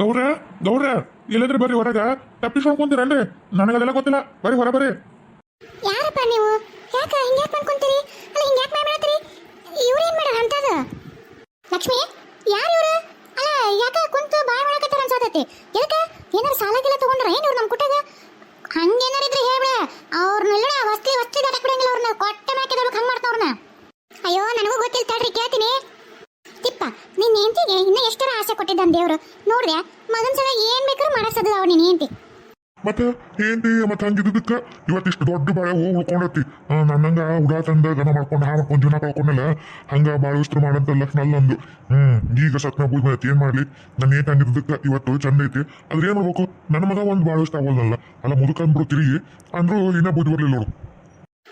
ಗೌಡ್ರ ಗೌರ ಇಲ್ಲಂದ್ರೆ ಬರ್ರಿ ಹೊರಗ. ತಪ್ಪಿಸ್ಕೊಂಡು ಕುಂತೀರಲ್ರಿ. ನನಗದೆಲ್ಲ ಗೊತ್ತಿಲ್ಲ. ಬರ್ರಿ, ಹೊರ ಬರ್ರಿ. ಯಾರಪ್ಪ ನೀವು? ಯಾಕ ಹಿಂಗ್ಯಾಕ್ ಮಾಡ್ಕೊಂತೀರಿ ಅಲ್ಲ, ಹಿಂಗ್ಯಾಕ್ ಇವ್ರು ಏನ್ ಮಾಡ್ಯಾರ ಅಂತದ ಲಕ್ಷ್ಮಿ, ಯಾರು ಇವ್ರು? ಅಲ್ಲ, ಯಾಕ ಕುಂತು ಬಾಯ್ ಮಾಡಕತ್ತಾರ ಅನ್ಸತೈತಿ? ಎದಕ್ಕ? ಏನಾರ ಸಾಲ ಗೀಲ ತಗೊಂಡ್ರ ಏನ್ ಇವ್ರು ನಮ್ ಕುಟ್ಟಾಗ ಹಂಗೇನಾರ ಇದ್ರೆ ಹೇಳ್ಬಿಡ. ಅವ್ರನ್ನೆಲ್ಲ ವಸ್ತಿ ವಸ್ತಿ ದಾಟಕ್ ಬಿಡಂಗಿಲ್ಲ ಅವ್ರನ್ನ ಕೊಟ್ಟ ಹಂಗ್ ಮಾಡ್ತಾವ್ರನ್ನ ಅಯ್ಯೋ ನನಗೂ ಗೊತ್ತಿಲ್ಲ ತಡ್ರಿ ಕೇಳ್ತೀನಿ ತಿಪ್ಪ ನಿನ್ನ ಹೆಂಡತಿಗೆ ಇನ್ನ ಎಷ್ಟರ ಕೊಟ್ಟಿದ್ದಾನ ದೇವ್ರು. ನೋಡ್ರ್ಯಾ ಮಗನ್ ಸಲ ಏನ್ ಬೇಕಾದ್ರೂ ಮಾಡಸದ ಅವ್ರ ನೀನ್ ಹೆಂಡತಿ. ಮತ್ತೆ ಏನ್ರಿ ಮತ್ತೆ ಹಂಗಿದ್ದಕ್ಕ ಇವತ್ತಿಷ್ಟು ದೊಡ್ಡ ಬಾಳೆ ಹೂ ಉಳ್ಕೊಂಡತಿ. ನನ್ನಂಗ ಉಡಾ ತಂದ ಗನ ಮಾಡ್ಕೊಂಡು ಹಾ ಮಾಡ್ಕೊಂಡು ಜೀವನ ಕಳ್ಕೊಂಡಲ್ಲ ಹಂಗ ಬಾಳ ಉಸ್ತ್ರ ಮಾಡಂತ ಲಕ್ಷಣ ಅಲ್ಲ ಅಂದು ಹ್ಮ್ ಈಗ ಸತ್ನ ಬೂದ್ ಬಂದೈತಿ ಏನ್ ಮಾಡ್ಲಿ? ನನ್ನ ಏನ್ ಹಂಗಿದ್ದಕ್ಕ ಇವತ್ತು ಚಂದ ಐತಿ. ಆದ್ರೆ ಏನ್ ಮಾಡ್ಬೇಕು? ನನ್ನ ಮಗ ಒಂದ್ ಬಾಳ ಇಷ್ಟ ಆಗೋದಲ್ಲ. ಅಲ್ಲ ಮುದುಕ ಅಂದ್ಬಿಡು ತಿರುಗಿ. ಅಂದ್ರೂ ಇನ್ನ ಬುದ್ಧಿ ಬರ್ಲಿಲ್ಲ ನೋಡು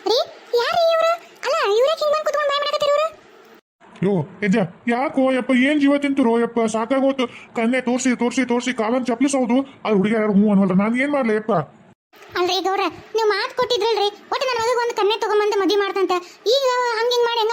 ರೀ ಯಾರು ಇವ್ರು ಅಲ್ಲ ಇವ್ರೇ ಹಿಂಗ್ ಬಂದ್ ಕುತ್ಕೊಂಡ್ ಬಾಯ್ ಮಾಡಕತ್ತೀರಿ ಇವ್ರು ಯೋ ಎದ್ಯ ಯಾಕೋ ಯಪ್ಪ, ಏನ್ ಜೀವ ತಿಂತಿರೋ ಯಪ್ಪ ಸಾಕಾಗೋತು ಕನ್ನೆ ತೋರ್ಸಿ ತೋರ್ಸಿ ತೋರ್ಸಿ, ಕಾಲನ್ ಚಪ್ಲಿಸೋದು ಅದು ಹುಡುಗ ಯಾರು ಹ್ಞೂ ಅನ್ನೋಲ್ಲ, ನಾನು ಏನ್ ಮಾಡ್ಲಿ ಯಪ್ಪ? ಅಲ್ರಿ ಗೌರ, ನೀವು ಮಾತು ಕೊಟ್ಟಿದ್ರಲ್ರಿ, ಒಟ್ಟು ನನ್ನ ಮಗಗೆ ಒಂದು ಕನ್ನೆ ತಗೊಂಬಂದು ಮದುವೆ ಮಾಡ್ತಂತೆ. ಈಗ ಹಂಗ ಮಾಡಿ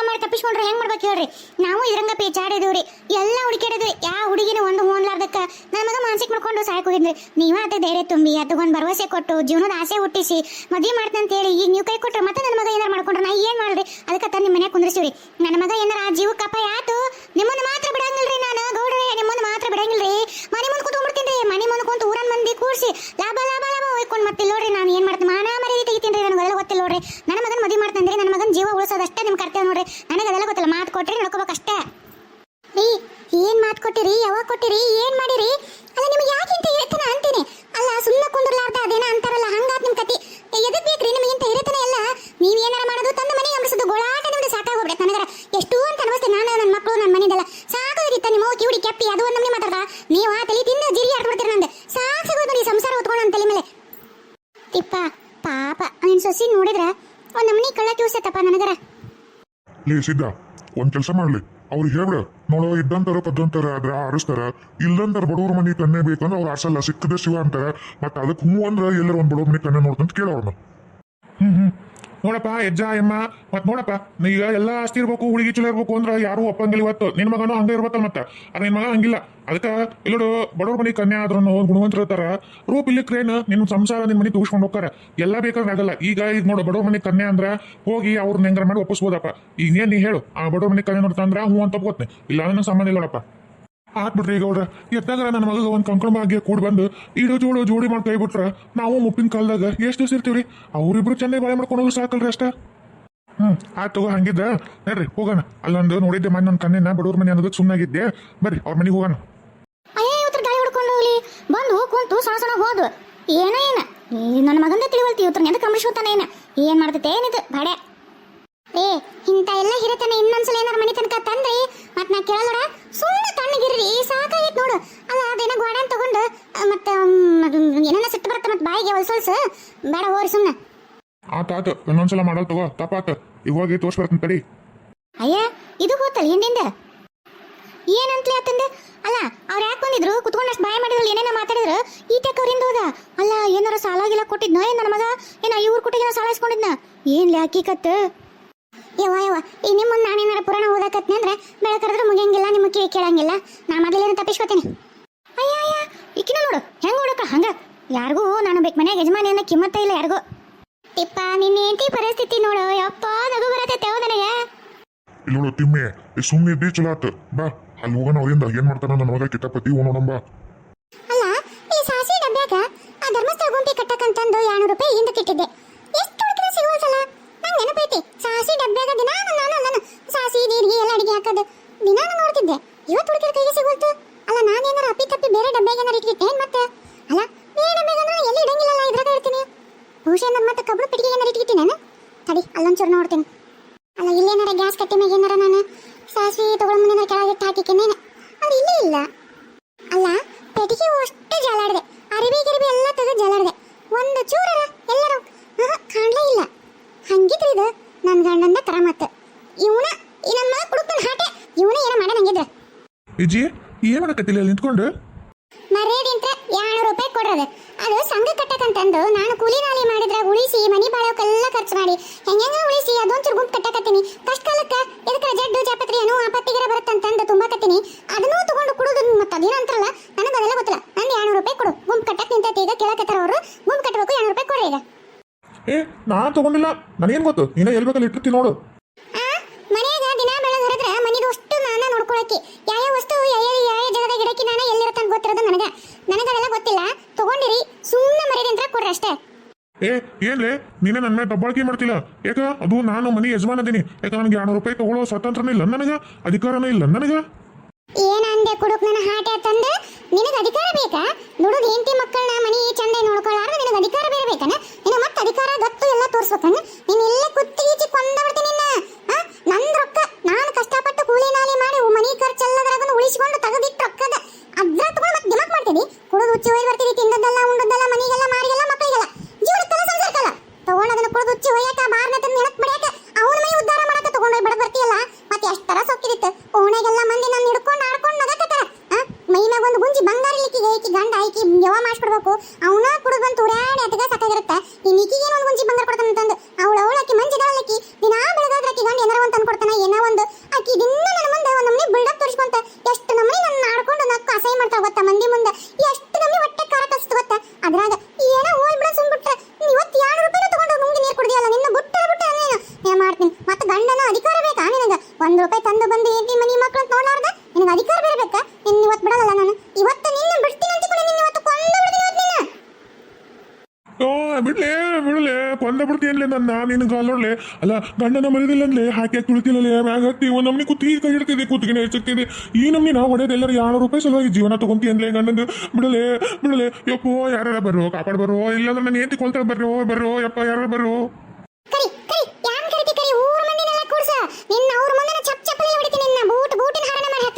ಮಾಡಿ ಹೆಂಗ್ ಮಾಡ್ಬೇಕು ಹೇಳ್ರಿ. ನಾವು ಇದ್ರಂಗ ಪೇಚಾಡಿದೀವ್ರಿ ಎಲ್ಲ ಹುಡುಕಿಡಿದ್ವಿ ಯಾವ ಹುಡುಗಿನ ಒಂದು ಹೋನ್ಲಾರ್ದಕ್ಕ ನನ್ನ ಮಗ ಮಾನಸಿಕ ಮಾಡ್ಕೊಂಡು ಸಾಯಕ್ ಹೋಗಿದ್ರಿ ನೀವ ಅದ ಧೈರ್ಯ ತುಂಬಿ ತಗೊಂಡ್ ಭರವಸೆ ಕೊಟ್ಟು, ಜೀವನದ ಆಸೆ ಹುಟ್ಟಿಸಿ, ಮದುವೆ ಮಾಡ್ತಂತ ಹೇಳಿ, ಈಗ ನೀವು ಕೈ ಕೊಟ್ರೆ ಮತ್ತೆ ನನ್ನ ಮಗ ಏನಾರ ಮಾಡ್ಕೊಂಡ್ರೆ ನಾ ಏನ್ ಮಾಡ್ರಿ ಅದಕ್ಕೆ ತಂದು ನಿಮ್ಮ ಮನ್ಯಾಗ ಕುಂದ್ರಿಸಿವ್ರಿ ನನ್ನ ಮಗ ಏನಾರ ಆ ಜೀವಕ್ಕೆ ಅಪಾಯ ಆತು ನಿಮ್ಮನ್ನ ಮಾತ್ರ ಬಿಡಂಗಿಲ್ರಿ ನಾನು, ಗೌಡ್ರೆ, ನಿಮ್ಮನ್ನ ಮಾತ್ರ ಬಿಡಂಗಿಲ್ರಿ. ಮನೆ ಮುಂದೆ ಕೂತ್ಕೊಂಡ್ಬಿಡ್ತೀನಿ ಮನೆ ಮುಂದೆ ಕುಂತು ಊರನ್ ಮಂದಿ ಕೂರ್ಸಿ ಲಾಭ ಲಾಭ ಲಾಭ ಹೋಯ್ಕೊಂಡು ಮತ್ತೆ ನೋಡ್ರಿ ನಾನು. ಏನ್ ಮಾಡ್ತೀನಿ? ಮಾನ ಮರ್ಯಾದೆ ರೀ ನನಗೆಲ್ಲ ಗೊತ್ತಿಲ್ಲ ನೋಡ್ರಿ. ನನ್ನ ಮಗನ ಮದುವೆ ಜೀವ ಉಳಿಸೋದಷ್ಟೇ ನಿಮ್ ಕರ್ತವ್ಯ ನೋಡ್ರಿ. ನನಗದೆಲ್ಲ ಗೊತ್ತಿಲ್ಲ, ಮಾತು ಕೊಟ್ರಿ ನಡ್ಕೋಬೇಕಷ್ಟೇ ರೀ, ಏನ್ ಮಾತು ಕೊಟ್ಟಿರಿ, ಯಾವಾಗ ಕೊಟ್ಟಿರಿ, ಏನ್ ಮಾಡಿರಿ? ಅಲ್ಲ, ನಿಮ್ಗೆ ಯಾಕಿಂತ ಇರತನ ಅಂತೀನಿ? ಅಲ್ಲ ಸುಮ್ಮನೆ ಕುಂದ್ರಲಾರ್ದ ಅದೇನ ಅಂತಾರಲ್ಲ ಹಂಗಾತ್ ನಿಮ್ ಕತಿ. ಎದಕ್ ಬೇಕ್ರಿ, ನಿಮ್ಗೆ ಇಂತ ಇರತನ ಎಲ್ಲ? ನೀವ್ ಏನಾರ ಮಾಡೋದು, ತಂದ ಮನೆಗೆ ಅಂಬಿಸೋದು ಗೋಳಾಟ ನಿಮ್ದು ಸಾಕಾಗೋಗ್ಬಿಡತ್ತೆ ನನಗರ. ಎಷ್ಟು ಅಂತ ಅನಿಸ್ತೇ ನಾನು ನನ್ನ ಮಕ್ಕಳು ನನ್ನ ಮನೆದೆಲ್ಲ. ಸಾಕಾಗಿತ್ತ ನಿಮ್ಮ ಕಿವಿಡಿ ಕೆಪ್ಪಿ, ಅದು ಒಂದು ಮಾತಾಡ್ದ? ನೀವು ಆ ತಲೆ ತಿಂದ ಜಿರಿ ಆಡ್ಬಿಡ್ತೀರಿ ನಂದು ಸಾಕಾಗೋದು ನೋಡಿ ಸಂಸಾರ ಹೊತ್ಕೊಂಡು ನನ್ನ ತಲೆ ಮೇಲೆ ತಿಪ್ಪ ಪಾಪ ನಿನ್ ಸೊಸಿ ನೋಡಿದ್ರ ಒಂದ್ ನಮ್ನಿ ಕಳ್ಳ ಕಿವ್ಸತ್ತಪ್ಪ ನನಗರ ಲೇ ಸಿದ್ಧ, ಒಂದ್ ಕೆಲಸ ಮಾಡ್ಲಿ. ಅವ್ರಿಗೆ ಹೇಳ್ಬಿಡ, ನೋಡೋ ಇದ್ದಂತಾರ ಪದ್ದಂತಾರ ಆದ್ರ ಆರಿಸ್ತಾರ. ಇಲ್ಲಂತಾರ ಬಡವ್ರ ಮನೆ ಕನ್ನೆ ಬೇಕಂದ್ರೆ ಅವ್ರು ಆರ್ಸಲ್ಲ, ಸಿಕ್ಕದ ಶಿವ ಅಂತಾರ. ಮತ್ತೆ ಅದಕ್ಕೆ ಹ್ಞೂ ಅಂದ್ರ ಎಲ್ಲರ ಒಂದ್ ಬಡವ್ರ ಮನೆ ಕನ್ನೆ ನೋಡ್ತಂತ ಕೇಳೋರ್ನ ಹ್ಮ್ ಹ್ಮ್. ನೋಡಪ್ಪ, ಹೆಜ್ಜ, ಎಮ್ಮ. ಮತ್ ನೋಡಪ್ಪ ಈಗ ಎಲ್ಲ ಆಸ್ತಿ ಇರ್ಬೇಕು, ಹುಡುಗಿ ಚಲೋ ಇರ್ಬೇಕು ಅಂದ್ರೆ ಯಾರು ಒಪ್ಪಂಗಿಲ್ಲ ಇವತ್ತು. ನಿನ್ ಮಗನು ಹಂಗ ಇರ್ಬೇಕಲ್ಲ ಮತ್ತೆ. ಅದ ನಿನ್ ಮಗ ಹಂಗಿಲ್ಲ. ಅದಕ್ಕ ಇಲ್ಲೋಡು ಬಡವ್ರ ಮನೆ ಕನ್ಯಾ ಆದ್ರೂ ಗುಣವಂತರ ಇರ್ತಾರ ರೂಪ್ ಇಲ್ಲಿ ಕ್ರೇನ್, ನಿನ್ ಸಂಸಾರ ನಿನ್ ಮನೆ ತೂಗಿಸ್ಕೊಂಡು ಹೋಗ್ತಾರ. ಎಲ್ಲ ಬೇಕಾದ್ರೆ ಆಗಲ್ಲ. ಈಗ ಈಗ ನೋಡು, ಬಡವ್ರ ಮನೆ ಕನ್ಯಾ ಅಂದ್ರ ಹೋಗಿ ಅವ್ರನ್ನ ಹೆಂಗಾರ ಮಾಡಿ ಒಪ್ಪಿಸ್ಬೋದಪ್ಪ. ಈಗ ಏನ್ ನೀ ಹೇಳು, ಆ ಬಡವ್ರ ಮನೆ ಕನ್ಯಾ ನೋಡ್ತಂದ್ರ ಹೂ ಅಂತ ಒಪ್ಕೋತೀನಿ. ಇಲ್ಲ ನನ್ನ ಸಂಬಂಧ ಇಲ್ಲ ನೋಡಪ್ಪ ಆತ್ಬಿಟ್ರಿ ಈಗ ಅವ್ರ. ಎತ್ತಾಗ ನನ್ನ ಮಗ ಒಂದು ಕಂಕಣ ಭಾಗ್ಯ ಕೂಡ ಬಂದು ಇಡೋ ಜೋಡೋ ಜೋಡಿ ಮಾಡಿ ಕೈ ಬಿಟ್ರ ನಾವು ಮುಪ್ಪಿನ ಕಾಲದಾಗ ಎಷ್ಟು ದಿವಸ ಇರ್ತೀವ್ರಿ? ಅವ್ರಿಬ್ರು ಚೆನ್ನೈ ಬಾಳೆ ಮಾಡ್ಕೊಂಡು ಹೋಗಿ ಸಾಕಲ್ರಿ ಅಷ್ಟ. ಹ್ಮ್, ಆಯ್ತು ತಗೋ, ಹಂಗಿದ್ದ? ನೋಡ್ರಿ, ಹೋಗೋಣ. ಅಲ್ಲೊಂದು ನೋಡಿದ್ದೆ ಮನೆ ನನ್ನ ಕಣ್ಣಿನ ಬಡವ್ರ ಮನೆ ಅನ್ನೋದಕ್ಕೆ ಸುಮ್ಮನಾಗಿದ್ದೆ ಬರ್ರಿ, ಅವ್ರ ಮನೆಗೆ ಹೋಗೋಣ. ಬಂದು ಕುಂತು ಸಣ ಸಣ ಹೋದ್ವು ಏನೋ, ಏನ? ನನ್ನ ಮಗಂದೇ ತಿಳಿವಲ್ತಿ ಇವತ್ತು ನೆದ ಕಂಬಿಸ್ಕೊತಾನೆ ಏನು? ಏನ್ ಮಾಡ್ತೈತೆ? ಏನಿದು? ಬಾಡೆ. ಏ ಇಂತ ಎಲ್ಲ ಹಿರತನ ಇನ್ನೊಂದ್ಸಲ ಏನಾರ ಮನೆ ತನಕ ತಂದ್ರಿ? ಮತ್ ನಾ ಕೇಳೋಡ ಸುಮ್ಮನೆ ತಣ್ಣಗಿರ್ರಿ ಸಾಕಾಗೈತ್ ನೋಡು. ಅಲ್ಲ ಅದೇನೋ ಗೋಡನ್ ತಗೊಂಡು ಮತ್ತ ಏನೇನ ಸಿಟ್ಟು ಬರುತ್ತೆ ಮತ್ತೆ ಬಾಯಿಗೆ ಹೊಲ್ಸೊಲ್ಸ ಬೇಡ ಹೋರಿ ಸುಮ್ಮನೆ ಆತ ಆತ ಇನ್ನೊಂದ್ಸಲ ಮಾಡಲ್ ತಗೋ ತಪ್ಪಾತ ಇವಾಗ ಹೋಗಿ ತೋರ್ಸ್ಬರ್ತೀನಿ ತಡಿ. ಅಯ್ಯ ಇದು ಹೋತಲ್ ಹಿಂದಿಂದ? ಏನಂತಲೇ ಆತಂದೆ? ಅಲ್ಲ ಅವ್ರು ಯಾಕೆ ಬಂದಿದ್ರು? ಕುತ್ಕೊಂಡಷ್ಟು ಬಾಯ ಮಾಡಿದ್ರು ಏನೇನೋ ಮಾತಾಡಿದ್ರು? ಈಟಕ್ಕೆ ಅವ್ರಿಂದ ಹೋದ ಅಲ್ಲ ಏನಾರ ಸಾಲ ಗಿಲ ಕೊಟ್ಟಿದ್ನ? ಏನ್ ನನ್ನ ಮಗ? ಏನ ಇವ್ರ ಕೊಟ್ಟಿಗೆ ಸಾಲ ಇಸ್ಕೊಂಡಿದ್ನ ಏನ್ಲಿ ಹಕ್ಕಿಕತ್ ಯವ್ವ ಯವ್ವ ಈ ನಿಮ್ಮ ಮುಂದೆ ನಾನೇನಾರ ಪುರಾಣ ಓದಾಕತ್ನಿ ಅಂದ್ರೆ ಬೆಳಕರೆದ್ರೆ ಮುಗಿಯಂಗಿಲ್ಲ ನಿಮ್ಮ ಕಿವಿ ಕೇಳಂಗಿಲ್ಲ. ನಾ ಮೊದಲೇನು ತಪ್ಪಿಸ್ಕೊತೀನಿ. ಅಯ್ಯ ಅಯ್ಯ ಈಕಿನ ನೋಡು ಹೆಂಗ್ ನೋಡಕ್ಕ ಹಂಗ? ಯಾರಿಗೂ ನಾನು ಬೇಕು ಮನ್ಯಾಗ ಯಜಮಾನಿ ಅನ್ನೋ ಕಿಮ್ಮತ್ತ ಇಲ್ಲ ಯಾರಿಗೂ. ತಿಪ್ಪ ನಿನ್ನ ಏಂತಿ ಪರಿಸ್ಥಿತಿ ನೋಡು ಯಪ್ಪ ನಗು ಬರತೈತೆ ತೆವ ನನಗೆ. ಇಲ್ಲಿ ನೋಡು ತಿಮ್ಮೆ ಸುಮ್ಮನೆ ಇದ್ದಿ ಚಲೋ ಆತ. ಬಾ ಅಲ್ಲಿ ಹೋಗೋಣ ಅವರಿಂದ ಏನ್ ಮಾಡ್ತಾನ ನನ್ನ ಮಗ ಕಿತಾಪತಿ ನೋಡೋಣ ಬಾ. ಅಲ್ಲ ಈ ಸಾಸಿ ಡಬ್ಬ್ಯಾಗ ಆ ಧರ್ಮಸ್ಥಳ ಗುಂಪಿ ಕಟ್ಟಕಂತಂದು ಎರಡು ರೂಪಾಯಿ ಹಿಂದಕ್ಕೆ ಇಟ್ಟಿದ್ದೆ. ಸಾಸಿ ಡಬ್ಬ್ಯಾಗ ನಾನು ನಾನು ಸಾಸಿ ನೀರಿಗೆ ಎಲ್ಲ ಅಡಿಗೆ ಹಾಕೋದು. ದಿನಾನು ನಾನು ನೋಡ್ತಿದ್ದೆ. ಇವತ್ತು ಹುಡುಕಿರ ಕೈಗೆ ಸಿಗುತ್ತೆ ಅಲ್ಲ, ನಾನೇನಾರು ಅಪ್ಪಿ ತಪ್ಪಿ ಬೇರೆ ಡಬ್ಬೆಗೆ ಏನಾರ ಇಟ್ಟಿಟ್ಟೆ ಮತ್ತೆ ಅಲ್ಲ ಬೇರೆ ಡಬ್ಬ್ಯಾಗ ಅಂದ್ರೆ ಎಲ್ಲಿ ಇಡಂಗಿಲ್ಲಲ್ಲ ಇದ್ರಾಗ ಇಡ್ತೀನಿ ಬಹುಶಃ ನನ್ನ ಮತ್ತೆ ಕಬ್ಳು ಪೆಟ್ಟಿಗೆ ಏನಾರ ಇಟ್ಟಿರ್ತೀನಿ ನಾನು ತಡಿ ಅಲ್ಲೊಂಚೂರು ನೋಡ್ತೀನಿ ಅಲ್ಲ ಇಲ್ಲೇನಾರ ಗ್ಯಾಸ್ ಕಟ್ಟಿ ಮ್ಯಾಗ ಏನಾರ ನಾನು ಸಾಸಿ ತಗೊಳ್ಳೋ ಮುಂದೆ ಕೆಳಗೆ ಇಟ್ಟು ಹಾಕಿಕ್ಕೇನೇನು ಅದು ಇಲ್ಲೇ ಇಲ್ಲ ಅಲ್ಲ ಪೆಟ್ಟಿಗೆ ಅಷ್ಟು ಜಾಲಾಡಿದೆ ಅರಿವಿ ಗಿರಿವಿ ಎಲ್ಲ ತೆಗೆದು ಜಾಲಾಡಿದೆ ಒಂದು ಚೂರರ ಎಲ್ಲರೂ ಆಹಾ, ಕಾಣ್ಲೇ ಇಲ್ಲ ಹಂಗಿದ್ರೆ ಇದು ನನ್ನ ಗಂಡಂದ ಕರಮತ್ತ ಇವನ ಈ ಮಗ ಕುಡುಕನ ಹಾಟೆ ಇವನ ಏನೋ ಮಾಡ ನಂಗಿದ್ರೆ ಇಜಿ ಏನ್ ಮಾಡಕತ್ತಿಲ್ಲ ಅಲ್ಲಿ ನಿಂತ್ಕೊಂಡು? ಮರ್ಯಾದಿಂತ್ರ ಎರಡು ರೂಪಾಯಿ ಕೊಡ್ರದ. ಅದು ಸಂಘ ಕಟ್ಟಕಂತಂದು ನಾನು ಕೂಲಿ ನಾಲಿ ಮಾಡಿದ್ರೆ ಉಳಿಸಿ ಮನಿ ಬಾಳೋಕೆಲ್ಲ ಖರ್ಚು ಮಾಡಿ. ಹೆಂಗೆಂಗ ಉಳಿಸಿ? ಅದೊಂಚೂರು ಗುಂಪು ಕಟ್ಟಕತ್ತೀನಿ. ಕಷ್ಟ ಕಾಲಕ್ಕ ಎದಕ್ಕೆ ಜಡ್ಡು ಜಾಪತ್ರಿ ಏನು ಆಪತ್ತಿಗೆರ ಬರುತ್ತಂತಂದು ತುಂಬಾಕತ್ತೀನಿ ಅದನ್ನೂ ತಗೊಂಡು ಕುಡುದು ಮತ್ತೆ ಅದೇನಂತಾರಲ್ಲ ನನಗೆ ಅದೆಲ್ಲ ಗೊತ್ತಿಲ್ಲ. ರೂಪಾಯಿ ಕೊಡು. ಗುಂಪು ಕಟ್ಟಕ್ಕೆ ನಿಂತೈತಿ ಈಗ ಕೇಳಕತ್ತಾರ ಅವರು. ಗುಂಪು ಕಟ್ಟಬೇಕು ಎರಡ್ನೂರು ರೂಪಾಯಿ ಕೊಡ್ರಿ ಈಗ. ಏ ನಾನ್ ತಗೊಂಡಿಲ್ಲ. ನನಗೇನ್ ಗೊತ್ತು? ನೀನ ಎಲ್ ಬೇಕಲ್ಲಿ ಇಟ್ಟಿರ್ತೀನಿ ನೋಡು. ಆ? ಮನ್ಯಾಗ ದಿನ ಬೆಳಗ್ಗೆ ಹೊರದ್ರ ಮನೆಗೆ ಅಷ್ಟು ನಾನ ನೋಡ್ಕೊಳಕಿ ಯಾವ ವಸ್ತು ಯಾವ ಯಾವ ಜಾಗದಾಗ ಇಡಕಿ ನಾನ ಎಲ್ಲಿರುತ್ತಂತ ಗೊತ್ತಿರೋದು ನನಗ. ನನಗದೆಲ್ಲ ಗೊತ್ತಿಲ್ಲ. ತಗೊಂಡಿರಿ. ಸುಮ್ಮನೆ ಮರ್ಯಾದೆ ಅಂತ ಕೊಡ್ರಿ ಅಷ್ಟೇ. ಏ ಏನ್ಲೇ? ನೀನೇ ನನ್ನ ಮೇಲೆ ದಬ್ಬಾಳಿಕೆ ಮಾಡ್ತಿಲ್ಲ. ಯಾಕ? ಅದು ನಾನು ಮನೆ ಯಜಮಾನ ಅದೀನಿ ಯಾಕ ನನಗೆ ಎರಡು ರೂಪಾಯಿ ತಗೊಳ್ಳೋ ಸ್ವತಂತ್ರನೇ ಇಲ್ಲ ನನಗ. ಅಧಿಕಾರನೇ ಇಲ್ಲ ನನಗ. ಏನಂದೆ ಕುಡುಕ್ ನನ್ನ ಹಾಟೆ ತಂದ? ನಿನಗ ಅಧಿಕಾರ ಬೇಕಾ? ನೋಡೋದು ಹೆಂಡತಿ ಮಕ್ಕಳನ್ನ ಮನಿ ಚಂದ ನೋಡ್ಕೊಳ್ಳಾರ ನಿನಗ ಅಧಿಕಾರ ಬೇರೆ ಬೇಕನ? ನಿನ್ನ ಮತ್ತೆ ಅಧಿಕಾರ, ಗತ್ತು ಎಲ್ಲ ತೋರ್ಸ್ಬೇಕನ? ನೀನ್ ಇಲ್ಲೇ ಕುತ್ತಿಗೀಚಿ ಈಚಿ ಕೊಂದಬಿಡ್ತೀನಿ ನಿನ್ನ ನನ್ನ ರೊಕ್ಕ ನಾನು ಕಷ್ಟಪಟ್ಟು ಕೂಲಿ ನಾಲಿ ಮಾಡಿ ಮನಿ ಖರ್ಚೆಲ್ಲದ್ರಾಗನು ಉಳಿಸಿಕೊಂಡು ತೆಗೆದಿಟ್ಟು ರೊಕ್ಕದ. ಅದ್ರ ತಗೊಂಡು ಮತ್ತೆ ದಿಮಾಕ್ ಮಾಡ್ತೀನಿ. ಕುಡಿದು ಉಚ್ಚಿ ಹೋಗಿ ಬರ್ತೀನಿ ತಿಂದದ್ದೆಲ್ಲ ಉಂಡದ್ದೆಲ್ಲ ಮನಿಗೆಲ್ಲ ಮಾರಿಗೆಲ್ಲ ಮಕ್ಕಳಿಗೆಲ್ಲ ಜೀವನಕ್ಕೆಲ್ಲ ಸಂಸಾರಕ್ಕಲ್ಲ ತಗೊಂಡು ಅದನ್ನ ಕುಡಿದು ಹುಚ್ಚಿ ಹೋಯಕ ಬಾರ್ನ ತಂದು ನೆನಕ್ ಬಿಡ್ಯಾಕ ಅವನ ಮೈ ಉದ್ಧಾರ ಮಾಡಕ ತಗೊಂಡೋಗಿ ಬಡ ಬರ್ತೀಯಲ್ಲ ಮತ್ತೆ ಎಷ್ಟ್ ತರ ಸೊಕ್ಕಿದಿತ್ತು ಓಣೆಗೆಲ್ಲ ಮಂದಿ ನನ್ನ ಹಿಡ್ಕೊಂಡು ಆಡ್ಕೊಂಡು ನಗಕತ್ತಾರ ಆ? ಮೈ ಮ್ಯಾಗ ಒಂದು ಗುಂಜಿ ಬಂಗಾರ ಇಲ್ಲಿಕಿಗೆ ಈಕಿ ಗಂಡ ಈಕಿ ಯವ ಮಾಡಿಸ್ಬಿಡ್ಬೇಕು ಅವನ ಕುಡಿದು ಬಂದು ತುರ್ಯಾಡಿ ಅತಗ ಸಾಕಾಗಿರುತ್ತೆ ಇನ್ ಈಕಿಗೆ ಒಂದು ಗುಂಜಿ ಬಂಗಾರ ಕೊಡ್ತಾನೆ ಅಂತಂದು ಅವಳ ಅವಳ ಆಕಿ ಮಂಜಿದಾಳಕಿ ದಿನಾ ಬೆಳಗಾದ್ರ ಆಕಿ ಗಂಡ ಏನಾರ ಒಂದು ತಂದು ಕೊಡ್ತಾನ ಏನೋ ಬಿಡ್ಲೆ ಬಿಡ್ಲೆ, ಕೊಂದ ಬಿಡ್ತೀನಿ ನನ್ನ, ನಿನ್ನ ಕಾಲೋಡ್ಲೆ ಅಲ್ಲ, ಗಂಡನ ಮರಿದಿಲ್ಲಂದ್ಲೆ ಹಾಕಿ ಹಾಕಿ ತುಳಿತಿಲ್ಲಲೆ ಮ್ಯಾಗ ಹತ್ತಿ ಒಂದ್ ನಮ್ನಿ ಕುತ್ತಿ ಕೈ ಹಿಡ್ತಿದೆ ಕುತ್ತಿಗೆ ಹೆಚ್ಚಕ್ತಿದೆ. ಈ ನಮ್ನಿ ನಾವು ಹೊಡೆದೆಲ್ಲರೂ ಎರಡು ರೂಪಾಯಿ ಸಲುವಾಗಿ ಜೀವನ ತಗೊಂತೀಯನ್ಲೆ ಗಂಡಂದು? ಬಿಡಲೆ ಬಿಡಲೆ, ಯಪ್ಪೋ ಯಾರ ಬರೋ ಕಾಪಾಡ್ ಬರೋ ಇಲ್ಲಾಂದ್ರೆ ನಾನು ಏಂತಿ ಕೊಳ್ತಾಳೆ ಬರ್ರೋ ಬರ್ರೋ, ಯಪ್ಪ ಯಾರ ಬರೋ ಲಕ್ಷ್ಮಿ ನಿನ್ನ ಮುಂದೆ ಚಪ್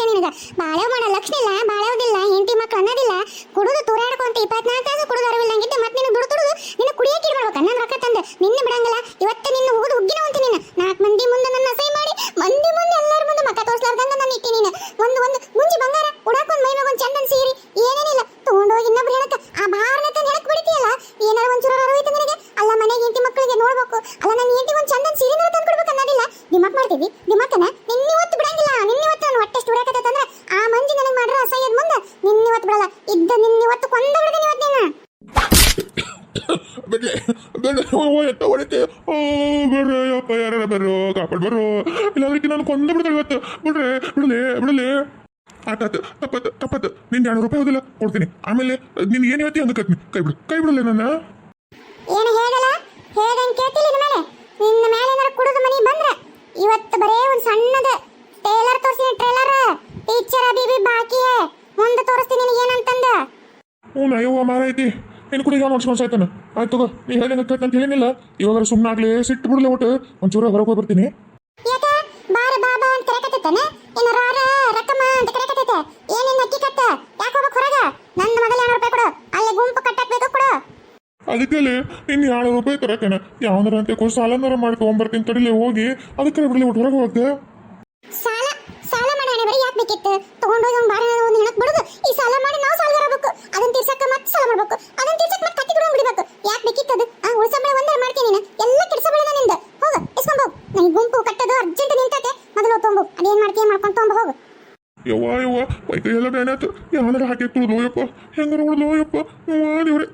ನಿನ್ನ ಮಾಡಿ ಬಾಳೆ ಲಕ್ಷಣ ಇಲ್ಲ ಬಾಳೆವುದಿಲ್ಲ ಹೆಂಡತಿ ಮಕ್ಳು ಅನ್ನೋದಿಲ್ಲ ಕುಡುದು ತೂರಾಡ್ಕೊಂತ ಇಪ್ಪತ್ನಾಲ್ಕು ತಾಸು ಕುಡುದು ಅರಿವಿಲ್ಲಂಗಿದ್ದೆ ಮತ್ತೆ ನಿನ್ನ ದುಡು ದುಡುದು ನಿನ್ನ ಕುಡಿಯಕ್ಕೆ ಇಡ್ಬೇಕು ನನ್ನ ರೊಕ್ಕ ತಂದು ನಿನ್ನ ಬಿಡಂಗಿಲ್ಲ ಇವತ್ತು ನಿನ್ನ ಹೋಗುದು ಉಗ್ಗಿನ ಅಂತ ನಿನ್ನ ನಾಲ್ಕು ಮಂದಿ ಮುಂದೆ ನನ್ನ ಅಸಹ್ಯ ಮಾಡಿ ಮಂದಿ ಮುಂದೆ ಎಲ್ಲರ ಮುಂದೆ ಮಕ್ಕ ತೋರ್ಸ್ಲಾರ್ದಂಗ ನಾನು ಇಟ್ಟಿ ನೀನು ಒಂದು ಒಂದು ಮುಂಜಿ ಬಂಗಾರ ಉಡಾಕೊಂಡ್ ಮೈ ಮ್ಯಾಗ ಒಂದು ಚಂದನ್ ಸೀರೆ ಏನೇನಿಲ್ಲ ತಗೊಂಡೋಗಿ ಇನ್ನೊಬ್ರು ಹೇಳಕ್ಕ ಆ ಭಾರನ ತಂದು ಹೇಳಕ್ ಬಿಡ್ತೀಯಲ್ಲ ಏನಾರ ಒಂಚೂರು ಅರಿವಿತ್ತು ನಿನಗೆ ಅಲ್ಲ ಮನೆಗೆ ಹೆಂಡತಿ ಮಕ್ಕಳಿಗೆ ನೋಡ್ಬೇಕು ಅಲ್ಲ ನನ್ನ ಹೆಂಡತಿ ಒಂದು ಚಂದನ್ ಸೀರೆನ ತಂದು ಕೊಡ್ಬೇಕು ಅನ್ನೋದಿಲ್ಲ ದಿಮಾಕ್ ಮಾಡ್ತೀವಿ ದಿಮಾಕನ ನಿನ್ನಿವತ್ತು ಬಿಡಂಗಿಲ್ಲ ನಿನ್ನಿವತ್ತು ನಾನು ಹೊಟ್ಟೆ ಸ್ಟುಡಕತ್ತೈತೆ ಅಂದ್ರೆ ಆ ಮಂಜಿ ನನಗೆ ಮಾಡ್ರ ಅಸಹ್ಯದ ಮುಂದೆ ನಿನ್ನಿವತ್ತು ಬಿಡಲ್ಲ ಇದ್ದ ನಿನ್ನಿವತ್ತು ಕೊಂದ ಬಿಡ್ತೀನಿ ಇವತ್ತು ನೀನು ಬಿಡ್ಲೆ ಬಿಡ್ಲೆ ಓ ಎತ್ತ ಹೊಡಿತೆ ಓ ಬರ್ರೆ ಯಪ್ಪ ಯಾರ ಬರ್ರೋ ಕಾಪಾಡ್ ಬರ್ರೋ ಇಲ್ಲಾಂದ್ರೆ ನಾನು ಕೊಂದ ಬಿಡ್ತಾಳೆ ಇವತ್ತು ಬಿಡ್ರೆ ಬಿಡಲೆ ಬಿಡಲೆ ಆತಾತು ತಪ್ಪತ್ತು ತಪ್ಪತ್ತು ನಿನ್ ಎರಡು ರೂಪಾಯಿ ಹೋದಿಲ್ಲ ಕೊಡ್ತೀನಿ. ಆಮೇಲೆ ನಿನ್ ಏನ್ ಹೇಳ್ತಿ ಅಂದಕತ್ನಿ ಕೈ ಬಿಡು ಕೈ ಬಿಡಲ್ಲ ನನ್ನ? ಏನು ಹೇಳಲ್ಲ? ಹೇಗಂಗ್ ಕೇಳ್ತಿಲ್ಲ ನಿನ್ನ ಮೇಲೆ. ನಿನ್ನ ಮೇಲೆ ಏನಾರ ಕುಡಿದು ಮನಿ ಬಂದ್ರ ಇವತ್ತು ಬರೇ ಒಂದು ಸಣ್ಣದ ಟೇಲರ್ ತೋರಿಸ್ತೀನಿ ಟ್ರೇಲರ್ ಟೀಚರ್ ಅಬಿಬಿ ಬಾಕಿ ಹೇ ಮುಂದೆ ತೋರಿಸ್ತೀನಿ ನಿನಗೆ ಏನಂತಂದ. ಹ್ಞೂ ಅಯ್ಯವ್ವ ಮಾರ ಐತಿ ಏನು ಕುಡಿಗೆ ನೋಡ್ಸ್ಕೊಂಡು ಸಾಯ್ತಾನ. ಆಯ್ತು ತಗೋ ನೀ ಹೇಳಿದಂಗೆ ಕೇಳ್ತ ಅಂತ ಹೇಳಿನಿಲ್ಲ. ಇವಾಗ ಸುಮ್ಮನೆ ಆಗ್ಲಿ ಸಿಟ್ಟು ಬಿಡಲೇ ಒಟ್ಟು. ಒಂಚೂರು ಹೊರಗೆ ಹೋಗಿ ಬರ್ತೀನಿ ಯಾಕ? ಬಾರ ಬಾಬಾ ಅಂತ ಕರೆಕತ್ತೈತನ ಇನ್ನ ರಾರ. ಅಂತ ಕರೆಕತ್ತೈತೆ ಏನೇನ್ ಅಕ್ಕಿ ಕತ್ತ? ಯಾಕೆ ಹೋಗಕ್ ಹೊರಗ? ನನ್ನ ಮೊದಲ ಎರಡು ರೂಪಾಯಿ ಕೊಡು. ಅಲ್ಲೇ ಗುಂಪು ಕಟ್ಟಕ್ಬೇಕು ಕೊಡು. ಅದಕ್ಕೆ ಇನ್ನು ಎರಡು ರೂಪಾಯಿ ತರಕೇನ? ಯಾವಂದ್ರ ಅಂತ ಕೊಟ್ಟು ಸಾಲನಾರ ಮಾಡಿ ತೊಗೊಂಬರ್ತೀನಿ ತಡಿಲಿ ಹೋಗಿ ಅದಕ್ಕೆ ಬಿಡಲಿ ಹೊರಗೆ ಹೋಗ್ತೆ ಸಾಲ ಸಾಲ ಮಾಡಿ ಹಣೆ ಬರೀ ಯಾಕೆ ಬೇಕಿತ್ತು? ತಗೊಂಡೋಗಿ ಒಂದು ಬಾರ ಒಂದು ಹೆಣಕ್ ಬಿಡುದು ಈ ಸಾಲ ಮಾಡಿ ನಾವು ಸಾಲ ಬರಬೇಕು ಅದನ್ನ ತೀರ್ಸಕ್ಕ ಮತ್ತೆ ಸಾಲ ಮಾಡ್ಬೇಕು ಅದನ್ನ ತೀರ್ಸಕ್ ಮತ್ತೆ ಕತ್ತಿ ಬಿಡೋಂಗ್ ಬಿಡ್ಬೇಕು ಯಾಕೆ ಬೇಕಿತ್ತು ಅದು ಆ ಉಳ್ಸಂಬಳ ಒಂದೇ ಮಾಡ್ತೀನಿ ನೀನು ಎಲ್ಲ ಕೆಡ್ಸಬಳ ನಿಂದ ಹೋಗ ಇಸ್ಕೊಂಡ್ ಹೋಗು ನಂಗೆ ಗುಂಪು ಕಟ್ಟೋದು ಅರ್ಜೆಂಟ್ ನಿಂತೈತೆ ಮೊದಲು ತೊಂಬು ಅದೇನ್ ಮಾಡ್ತೀಯ ಮಾಡ್ಕೊಂಡು ತೊಂಬ ಹೋಗು ಯವ್ವ ಯವ್ವ ಮೈಕೈ ಎಲ್ಲ ಬೇನೆ ಹಾಕಿತ್ತು ಲೋಯಪ್ಪ. ಹೆಂಗಾರ ಉಳಿದು ಯಪ್ಪ ದೇವ್ರೆ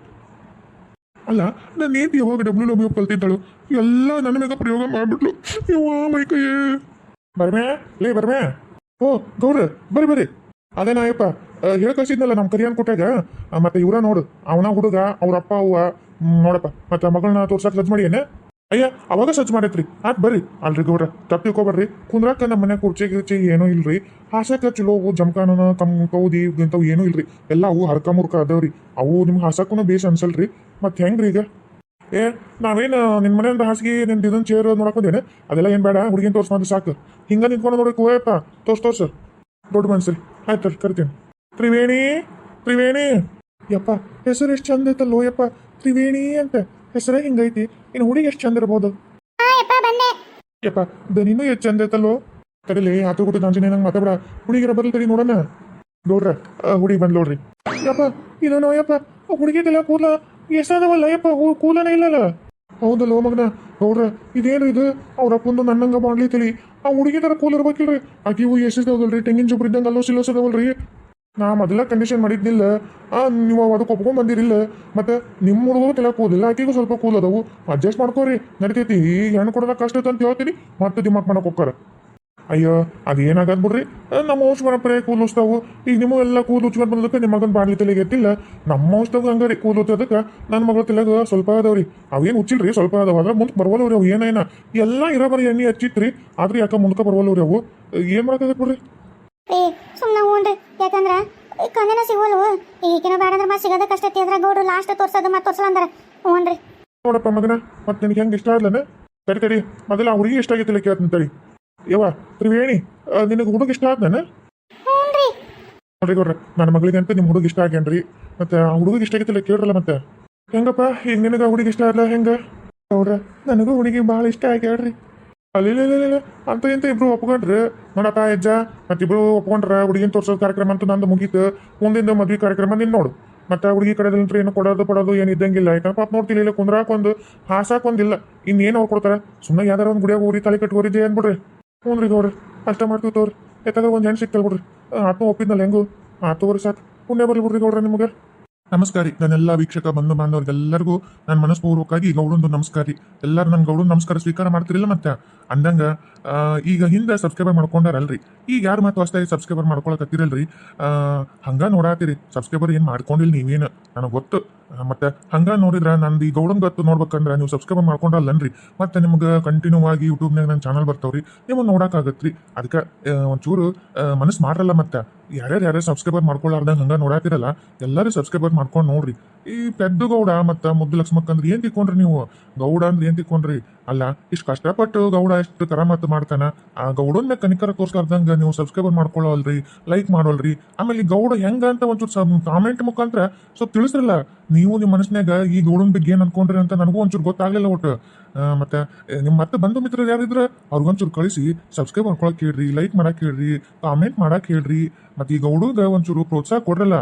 ಅಲ್ಲ ನನ್ನ ಏನು ಯಾವಾಗ ಡಬ್ಲ್ಯೂ ಡಬ್ಲ್ಯೂ ಕಲ್ತಿದ್ದಳು? ಎಲ್ಲ ನನ್ನ ಮೇಲೆ ಪ್ರಯೋಗ ಮಾಡ್ಬಿಟ್ಲು. ಯವ್ವ ಮೈಕೈಯೇ ಬರ್ಮೆ, ಲೇ ಬರ್ಮೆ. ಓ ಗೌರ ಬರ್ರಿ ಬರ್ರಿ. ಅದೇ ನಾಯಪ್ಪ ಹೇಳಿ ಕಳ್ಸಿದ್ನಲ್ಲ ನಮ್ಮ ಕರಿಯನ್ ಕೊಟ್ಟಾಗ ಮತ್ತೆ ಇವ್ರ ನೋಡು. ಅವನ ಹುಡುಗ, ಅವ್ರ ಅಪ್ಪ ಅವ್ವ. ನೋಡಪ್ಪ. ಮತ್ತೆ ಮಗಳನ್ನ ತೋರ್ಸಕ್ ಸಜ್ಜ್ ಮಾಡಿ ಏನೇ? ಅಯ್ಯ, ಅವಾಗ ಸಜ್ಜು ಮಾಡೈತ್ರಿ ಆತ್ ಬರ್ರಿ. ಅಲ್ರಿ ಗೌಡ್ರ ತಪ್ಪು ತಿಳ್ಕೊಬರ್ರಿ ಕುಂದ್ರಾಕ ನಮ್ಮ ಮನೆ ಕುರ್ಚಿ ಗಿರ್ಚಿ ಏನೂ ಇಲ್ರಿ. ಹಾಸಕ ಚಲೋ ಅವು, ಜಮಖಾನನ ಕಮ್ ಕೌದಿ ಇಂಥವು ಏನೂ ಇಲ್ರಿ. ಎಲ್ಲ ಅವು ಹರ್ಕ ಮುರ್ಕ ಅದಾವ್ರಿ. ಅವು ನಿಮ್ಗೆ ಹಾಸಕ್ಕೂ ಬೇಸ್ ಅನ್ಸಲ್ರಿ. ಮತ್ತೆ ಹೆಂಗ್ರಿ ಈಗ? ಏ, ನಾವೇನು ನಿಮ್ಮ ಮನೆಯಿಂದ ಹಾಸಿಗೆ ನಿನ್ನ ಇದನ್ನ ಚೇರ್ ನೋಡಕ್ ಬಂದೇನೆ ಅದೆಲ್ಲ ಏನು ಬೇಡ, ಹುಡುಗಿನ ತೋರ್ಸ್ಕೊಂಡು ಸಾಕು. ಹಿಂಗ ನಿಂತ್ಕೊಂಡು ನೋಡಕ್ಕೆ ಹೋಯಪ್ಪ ತೋರ್ಸ್, ತೋರ್ಸ. ದೊಡ್ಡ ಮನ್ಸರಿ ಆಯ್ತು ಕರಿತೀನಿ. ತ್ರಿವೇಣಿ ತ್ರಿವೇಣಿ. ಯಪ್ಪ, ಹೆಸರು ಎಷ್ಟು ಚಂದ ಐತಲ್ಲೋ ಯಪ್ಪ. ತ್ರಿವೇಣಿ ಅಂತ. ಹೆಸರೇ ಹಿಂಗೈತಿ? ಇನ್ನು ಹುಡುಗಿ ಎಷ್ಟು ಚಂದ ಇರ್ಬೋದು? ಯಪ್ಪ ದನಿನೂ ಎಷ್ಟು ಚಂದ ಐತಲ್ಲೋ ತಡಿಲಿ ಆತು ಗುಟ್ಟು ನಂಜಿನ ನಂಗೆ ಮಾತಾಡ ಹುಡುಗಿರ ಬದಲು ತಡಿ ನೋಡೋಣ. ನೋಡ್ರ ಹುಡುಗಿ ಬಂದ್ ನೋಡ್ರಿ. ಯಪ್ಪ ಇದೇನೋ ಯಪ್ಪ ಹುಡುಗಿದೆಲ್ಲ ಕೂಲ ಎಷ್ಟಾದವಲ್ಲ ಯಪ್ಪ ಹೂ- ಕೂಲನೇ ಇಲ್ಲಲ್ಲ? ಹೌದಲ್ಲ ಮಗನ? ನೋಡ್ರ ಇದೇನು ಇದು? ಅವ್ರ ಅಪ್ಪಂದು ನನ್ನಂಗ ಮಾಡ್ಲಿ ತಲಿ. ಆ ಹುಡುಗಿ ತರ ಕೂಲ್ ಇರ್ಬೇಕಿಲ್ರಿ. ಆಕಿ ಹೂ ಎಷ್ಟಿದಾವಲ್ರಿ ತೆಂಗಿನ ಜೊಬ್ರಿದ್ದಂಗೆ ಅಲ್ಲೋ ಸಿಲ್ಲೋಸದವಲ್ರಿ ನಾ ಮೊದಲ ಕಂಡೀಷನ್ ಮಾಡಿದ್ನಿಲ್ಲ. ನೀವು ಅದಕ್ಕೆ ಒಪ್ಕೊಂಡ್ ಬಂದಿರಿಲ್ಲ. ಮತ್ತೆ ನಿಮ್ಮ ಹುಡುಗರು ತಲೆ ಕೂದಿಲ್ಲ ಆಕೆಗೂ ಸ್ವಲ್ಪ ಕೂಲ್ ಅಡ್ಜಸ್ಟ್ ಮಾಡ್ಕೋರಿ. ನಡಿತೈತಿ. ಈ ಹೆಣ್ಣು ಕೊಡೋದ ಕಷ್ಟ ಅಂತ ಹೇಳ್ತೀನಿ. ಮತ್ತೆ ದಿಮಾಕ್ ಮಾಡಕ್ ಹೋಗ್ತಾರ ಅಯ್ಯೋ ಅದೇನಾಗದ್ ಬಿಡ್ರಿ? ನಮ್ಮ ಔಷಧ ಪ್ರೇ ಕೂದಲು ಉಸ್ತಾವು ಈಗ ನಿಮ್ಮ ಎಲ್ಲ ಕೂದಲು ಉಚ್ಕೊಂಡ್ ಬಂದಕ್ಕೆ ನಿಮ್ಮ ಮಗನ ಬಾಡ್ಲಿ ತಲೆಗೆ ಎತ್ತಿಲ್ಲ. ನಮ್ಮ ಔಷಧವು ಹಂಗ ರೀ. ಕೂದಲು ಉತ್ತದಕ್ಕೆ ನನ್ನ ಮಗಳ ತಲೆಗೆ ಸ್ವಲ್ಪ ಅದಾವ್ರಿ. ಅವೇನು ಉಚ್ಚಿಲ್ರಿ ಸ್ವಲ್ಪ ಅದಾವ. ಅದ್ರ ಮುಂದೆ ಬರವಲ್ಲವ್ರಿ ಅವು. ಏನೇನ ಎಲ್ಲ ಇರೋ ಬರೀ ಎಣ್ಣೆ ಹಚ್ಚಿತ್ರಿ. ಆದ್ರೆ ಯಾಕೆ ಮುಂದಕ್ಕೆ ಬರವಲ್ಲವ್ರಿ ಅವು? ಏನು ಮಾಡೋಕ್ಕಾಗತ್ತೆ ಬಿಡ್ರಿ? ಯಾಕಂದ್ರ ಕನ್ಯನ ಸಿಗೋಲ್ವು? ಈಗಿನ ಬೇಡ ಅಂದ್ರೆ ಮತ್ತೆ ಸಿಗೋದ ಕಷ್ಟ ಐತಿ ಅದ್ರ ಗೌಡ್ರು ಲಾಸ್ಟ್ ತೋರ್ಸೋದು ಮತ್ತೆ ತೋರ್ಸಲ್ಲ ಹ್ಞೂ ಹ್ಞೂನ್ರಿ ನೋಡಪ್ಪ ಮಗನ ಮತ್ತೆ ನಿನಗೆ ಹೆಂಗೆ ಇಷ್ಟ ಆಗ್ಲನ ತಡಿ ತಡಿ. ಮೊದಲ ಆ ಹುಡುಗಿ ಇಷ್ಟ ಆಗೈತಿಲ್ಲ ಕೇಳ್ತೀನಿ ತಡಿ. ಯವ್ವ ತ್ರಿವೇಣಿ ನಿನಗೆ ಹುಡುಗ ಇಷ್ಟ ಆದ್ನ ಹ್ಞೂನ್ರಿ ನೋಡ್ರಿ ಗೌಡ್ರ ನನ್ನ ಮಗಳಿಗೆ ಅಂತ ನಿಮ್ಮ ಹುಡುಗ ಇಷ್ಟ ಆಗ್ಯಾನ್ರಿ. ಮತ್ತೆ ಆ ಹುಡುಗಿಗೆ ಇಷ್ಟ ಆಗೈತಿಲ್ಲ ಕೇಳ್ರಲ್ಲ ಮತ್ತೆ? ಹೆಂಗಪ್ಪ ಈಗ ನಿನಗೆ ಹುಡುಗಿ ಇಷ್ಟ ಆಗಲ್ಲ ಹೆಂಗ? ಹೌದ್ರ ನನಗೂ ಹುಡುಗಿ ಭಾಳ ಇಷ್ಟ ಆಗ್ಯಾಳ್ರಿ. ಅಲ್ಲಿ ಅಂತ ಇಂತ ಇಬ್ರು ಒಪ್ಕೊಂಡ್ರಿ. ನೋಡಪ್ಪ, ಅಜ್ಜ. ಮತ್ತಿಬ್ರು ಒಪ್ಕೊಂಡ್ರ, ಹುಡುಗಿನ ತೋರ್ಸೋ ಕಾರ್ಯಕ್ರಮ ಅಂತ ನಂದು ಮುಗೀತು. ಮುಂದಿನ ಮದ್ವೆ ಕಾರ್ಯಕ್ರಮ ನಿನ್ನ ನೋಡು. ಮತ್ತೆ ಹುಡುಗಿ ಕಡೆದಂತ್ರ ಏನು ಕೊಡೋದು ಪಡೋದು ಏನು ಇದ್ದಂಗಿಲ್ಲ. ಯಾಕಂದ್ರೆ ಪಾಪ ನೋಡ್ತಿಲ್ಲ ಇಲ್ಲ ಕುಂದ್ರಾಕ್ ಒಂದು ಹಾಸಾಕ್ ಒಂದಿಲ್ಲ. ಇನ್ನೇನು ಅವ್ರು ಕೊಡ್ತಾರೆ? ಸುಮ್ಮನೆ ಯಾವ್ದಾರ ಒಂದು ಗುಡಿಯಾಗ ಊರಿ ತಲೆ ಕಟ್ಕೋರಿದ್ದೆ ಅನ್ಬಿಡ್ರಿ ಹ್ಞೂ ರೀ ಗೌಡ್ರಿ ಅಷ್ಟ ಮಾಡ್ತೀವಿ ತೋರಿ ಯಾಕಂದ್ರೆ ಒಂದು ಹೆಣ್ಣು ಸಿಕ್ತಲ್ ಬಿಡ್ರಿ. ಆತ್ಮ ಒಪ್ಪಿದ್ನಲ್ಲ ಹೆಂಗು? ಆ ತೋರಿ ಸಾಕು. ಪುಣ್ಯ ಬರ್ಲಿ ಬಿಡ್ರಿ ಗೌಡ್ರ ನಿಮಗೆ. ನಮಸ್ಕಾರ ರೀ. ನನ್ನೆಲ್ಲ ವೀಕ್ಷಕ, ಬಂಧು, ಬಾಂಧವ್ರಿಗೆಲ್ಲರಿಗೂ ನನ್ನ ಮನಸ್ಪೂರ್ವಕವಾಗಿ ಗೌಡಂದು ನಮಸ್ಕಾರ ರೀ. ಎಲ್ಲರೂ ನನ್ನ ಗೌಡನ್ ನಮಸ್ಕಾರ ಸ್ವೀಕಾರ ಮಾಡ್ತಿರಲಿಲ್ಲ ಮತ್ತೆ? ಅಂದಂಗ ಈಗ ಹಿಂದೆ ಸಬ್ಸ್ಕ್ರೈಬರ್ ಮಾಡ್ಕೊಂಡಾರಲ್ರಿ. ಈಗ ಯಾರು ಮಾತು ಅಷ್ಟೇ ಸಬ್ಸ್ಕ್ರೈಬರ್ ಮಾಡ್ಕೊಳಕತ್ತಿರಲ್ರಿ. ಹಂಗ ನೋಡಾತಿರಿ. ಸಬ್ಸ್ಕ್ರೈಬರ್ ಏನು ಮಾಡ್ಕೊಂಡಿಲ್ಲ ನೀವೇನು ನನಗೆ ಗೊತ್ತು. ಮತ್ತೆ ಹಂಗ ನೋಡಿದ್ರೆ ನಂದು ಈ ಗೌಡನ್ ಗೊತ್ತು ನೋಡ್ಬೇಕಂದ್ರೆ ನೀವು ಸಬ್ಸ್ಕ್ರೈಬರ್ ಮಾಡ್ಕೊಂಡಲ್ಲನ್ರಿ. ಮತ್ತೆ ನಿಮ್ಗೆ ಕಂಟಿನ್ಯೂ ಆಗಿ ಯೂಟ್ಯೂಬ್ನಾಗ ನನ್ನ ಚಾನಲ್ ಬರ್ತಾವ್ರಿ. ನೀವು ರೀ ಅದಕ್ಕೆ ಒಂಚೂರು ಮನಸ್ಸು ಮಾಡ್ರಲ್ಲ ಮತ್ತೆ. ಯಾರ್ಯಾರು ಯಾರ್ಯಾರು ಸಬ್ಸ್ಕ್ರೈಬರ್ ಮಾಡ್ಕೊಳ್ಳಾರ್ದಂಗ ಹಂಗೆ ನೋಡಾತಿರಲ್ಲ, ಎಲ್ಲರೂ ಸಬ್ಸ್ಕ್ರೈಬರ್ ಮಾಡ್ಕೊಂಡು ನೋಡ್ರಿ. ಈ ಪೆದ್ದು ಗೌಡ ಮತ್ತು ಮುದ್ದು ಲಕ್ಷ್ಮಕ್ಕ ಅಂದ್ರೆ ಏನ್ ತಿಕ್ಕೊಂಡ್ರಿ ನೀವು? ಗೌಡ ಅಂದ್ರೆ ಏನು ತಿಕ್ಕೊಂಡ್ರಿ? ಅಲ್ಲ, ಇಷ್ಟು ಕಷ್ಟಪಟ್ಟು ಗೌಡ ಎಷ್ಟು ಮಾತು ಮಾಡ್ತಾನ ಆ ಗೌಡನ್ನ ಕನಿಕರ ತೋರ್ಸ್ಲಾರ್ದಂಗ ನೀವು ಸಬ್ಸ್ಕ್ರೈಬರ್ ಮಾಡ್ಕೊಳ್ಳೋಲ್ರಿ ಲೈಕ್ ಮಾಡೋಲ್ರಿ. ಆಮೇಲೆ ಈ ಗೌಡ ಹೆಂಗ ಅಂತ ಒಂಚೂರು ಕಾಮೆಂಟ್ ಮುಖಾಂತರ ಸ್ವಲ್ಪ ತಿಳಿಸ್ರಲ್ಲ. ನೀವು ನಿಮ್ಮ ಮನಸ್ಸಿನಾಗ ಈ ಗೌಡನ ಬಗ್ಗೆ ಏನು ಅನ್ಕೊಂಡ್ರಿ ಅಂತ ನನಗೂ ಒಂಚೂರು ಗೊತ್ತಾಗ್ಲಿಲ್ಲ ಒಟ್ಟು. ಮತ್ತೆ ನಿಮ್ಮ ಮತ್ತೆ ಬಂಧು ಮಿತ್ರರು ಯಾರಿದ್ರ ಅವ್ರಿಗೊಂಚೂರು ಕಳಿಸಿ ಸಬ್ಸ್ಕ್ರೈಬ್ ಮಾಡ್ಕೊಳಕ್ ಹೇಳ್ರಿ ಲೈಕ್ ಮಾಡಕ್ ಹೇಳ್ರಿ ಕಾಮೆಂಟ್ ಮಾಡಕ್ ಹೇಳ್ರಿ. ಮತ್ತೆ ಈ ಗೌಡಗ ಒಂಚೂರು ಪ್ರೋತ್ಸಾಹ ಕೊಡ್ರಲ್ಲ.